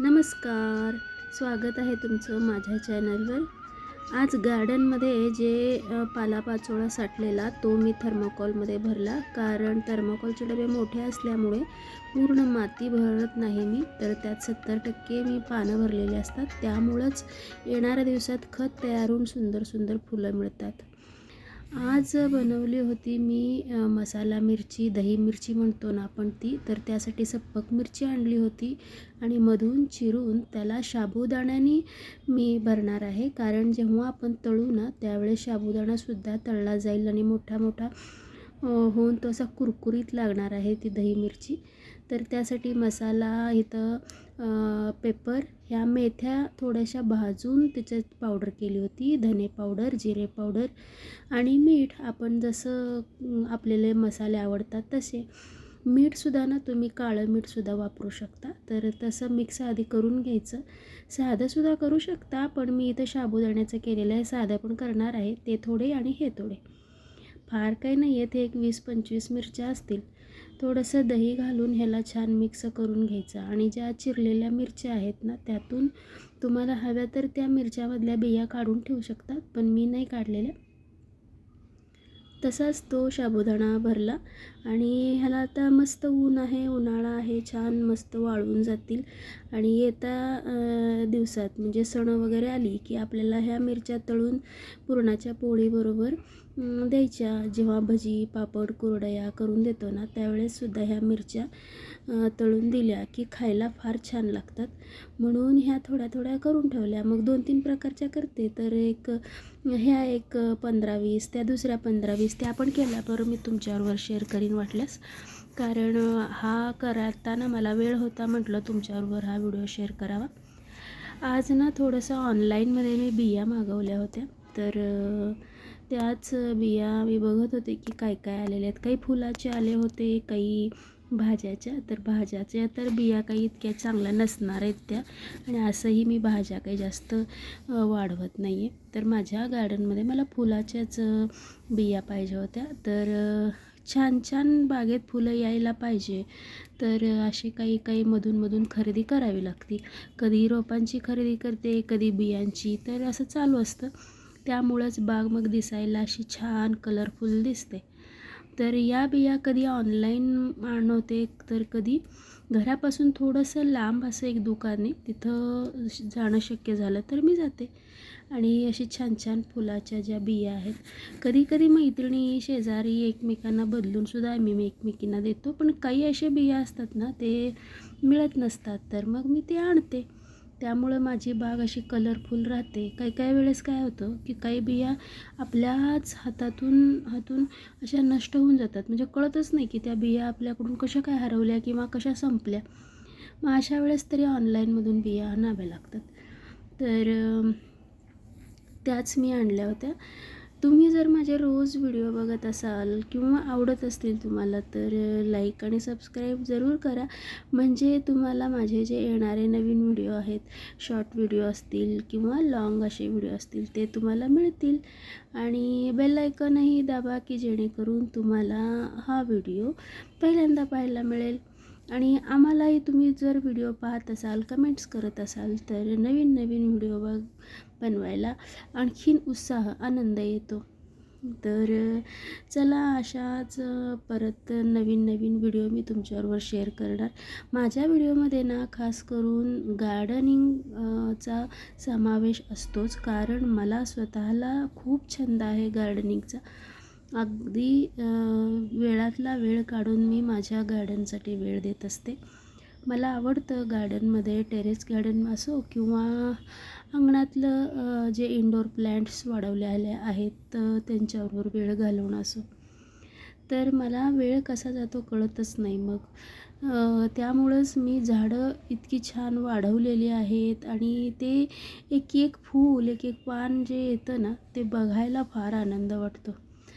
नमस्कार. स्वागत आहे तुमचं माझ्या चॅनलवर. आज गार्डनमध्ये जे पालापाचोळा साठलेला तो मी थर्मोकॉलमध्ये भरला. कारण थर्मोकॉलचे डबे मोठे असल्यामुळे पूर्ण माती भरत नाही मी. तर त्यात सत्तर टक्के मी पानं भरलेली असतात. त्यामुळंच येणाऱ्या दिवसात खत तयार होऊन सुंदर सुंदर फुलं मिळतात. आज बनवली होती मी मसाला मिरची दही मिरची म्हणतो ना आपण ती तर त्यासाठी सप्पक मिरची आणली होती आणि मधून चिरून त्याला साबुदाण्याने मी भरणार आहे. कारण जेव्हा आपण तळू ना त्यावेळेस साबुदाणासुद्धा तळला जाईल आणि मोठा मोठा होऊन तो असा कुरकुरीत लागणार आहे ती दही मिरची. तर त्यासाठी मसाला इथं पेपर ह्या मेथ्या थोड्याशा भाजून त्याच्यात पावडर केली होती. धने पावडर जिरे पावडर आणि मीठ. आपण जसं आपल्याला मसाले आवडतात तसे. मीठसुद्धा ना तुम्ही काळं मीठसुद्धा वापरू शकता. तर तसं मिक्स आधी करून घ्यायचं. साधंसुद्धा करू शकता पण मी इथं साबुदाण्याचं केलेलं आहे. साधं पण करणार आहे. ते थोडे आणि हे थोडे. फार काही नाही आहे ते एक वीस पंचवीस मिरच्या असतील. थोडंसं दही घालून ह्याला छान मिक्स करून घ्यायचं. आणि ज्या चिरलेल्या मिरच्या आहेत ना त्यातून तुम्हाला हव्या तर त्या मिरच्यामधल्या बिया काढून ठेवू शकतात पण मी नाही काढलेल्या. तसाच तो साबुदाणा भरला आणि ह्याला आता मस्त ऊन आहे उन्हाळा आहे छान मस्त वाळून जातील. आणि येत्या दिवसात म्हणजे सण वगैरे आली की आपल्याला ह्या मिरच्या तळून पुरणाच्या पोळीबरोबर द्यायच्या. जेव्हा भजी पापड कुरडया करून देतो ना त्यावेळेससुद्धा ह्या मिरच्या तळून दिल्या की खायला फार छान लागतात. म्हणून ह्या थोड्या थोड्या करून ठेवल्या. मग दोन तीन प्रकारच्या करते. तर एक ह्या एक पंधरा वीस त्या दुसऱ्या पंधरा वीस त्या पण केल्या. बरं मी तुमच्याबरोबर शेअर करीन वाटल्यास. कारण हा करताना मला वेळ होता म्हटलं तुमच्याबरोबर हा व्हिडिओ शेअर करावा. आज ना थोडंसं ऑनलाईनमध्ये मी बिया मागवल्या होत्या. तर त्याच बिया मी बघत होते की काय काय आलेल्या आहेत. काही फुलाचे आले होते काही भाज्याच्या तर भाज्याच्या तर बिया काही इतक्या चांगल्या नसणार आहेत त्या. आणि असंही मी भाज्या काही जास्त वाढवत नाही आहे तर माझ्या गार्डनमध्ये मला फुलाच्याच बिया पाहिजे होत्या. तर छान छान बागेत फुलं यायला पाहिजे. तर असे अशी काही काही मधूनमधून खरेदी करावी लागते. कधी रोपांची खरेदी करते कधी बियांची. तर असं चालू असतं. त्यामुळंच बाग मग दिसायला अशी छान कलरफुल दिसते. तर या बिया कधी ऑनलाईन आणवते तर कधी घरापासून थोडंसं लांब असं एक दुकान आहे तिथं जाणं शक्य झालं तर मी जाते. आणि अशी छान छान फुलाच्या ज्या बिया आहेत कधी कधी मैत्रिणी शेजारी एकमेकांना बदलून सुद्धा आम्ही एकमेकींना देतो. पण काही अशा बिया असतात ना ते मिळत नसतात. तर मग मी ते आणते. त्यामुळं माझी बाग अशी कलरफुल राहते. काही काही वेळेस काय होतं की काही बिया आपल्याच हातातून हातून अशा नष्ट होऊन जातात. म्हणजे कळतच नाही की त्या बिया आपल्याकडून कशा काय हरवल्या किंवा कशा संपल्या. मग अशा वेळेस तरी ऑनलाईनमधून बिया आणाव्या लागतात. तर त्याच मी आणल्या होत्या. तुम्ही जर माझे रोज व्हिडिओ बघत असाल किंवा आवडत असतील तुम्हाला तर लाईक आणि सबस्क्राईब जरूर करा. म्हणजे तुम्हाला माझे जे येणारे नवीन व्हिडिओ आहेत शॉर्ट व्हिडिओ असतील किंवा लॉंग असे व्हिडिओ असतील ते तुम्हाला मिळतील. आणि बेल आयकॉनही दाबा की जेणेकरून तुम्हाला हा व्हिडिओ पहिल्यांदा पाहायला मिळेल. आणि आम्हालाही तुम्ही जर व्हिडिओ पाहत असाल कमेंट्स करत असाल तर नवीन नवीन व्हिडिओ बघ बनवायला आणखीन उत्साह आनंद येतो. तर चला अशाच परत नवीन नवीन व्हिडिओ मी तुमच्याबरोबर शेअर करणार. माझ्या व्हिडिओमध्ये ना खास करून गार्डनिंग चा समावेश असतोच. कारण मला स्वतःला खूप छंद आहे गार्डनिंगचा अगदी वेळातला वेळ काढून मी माझ्या गार्डनसाठी वेळ देत असते. मला आवडतं गार्डनमध्ये टेरेस गार्डन असो किंवा अंगणातलं जे इंडोर प्लॅन्ट्स वाढवले आले आहेत तर त्यांच्याबरोबर वेळ घालवणं असो. तर मला वेळ कसा जातो कळतच नाही मग. त्यामुळंच मी झाडं इतकी छान वाढवलेली आहेत आणि ते एक एक फूल एक एक पान जे येतं ना ते बघायला फार आनंद वाटतो.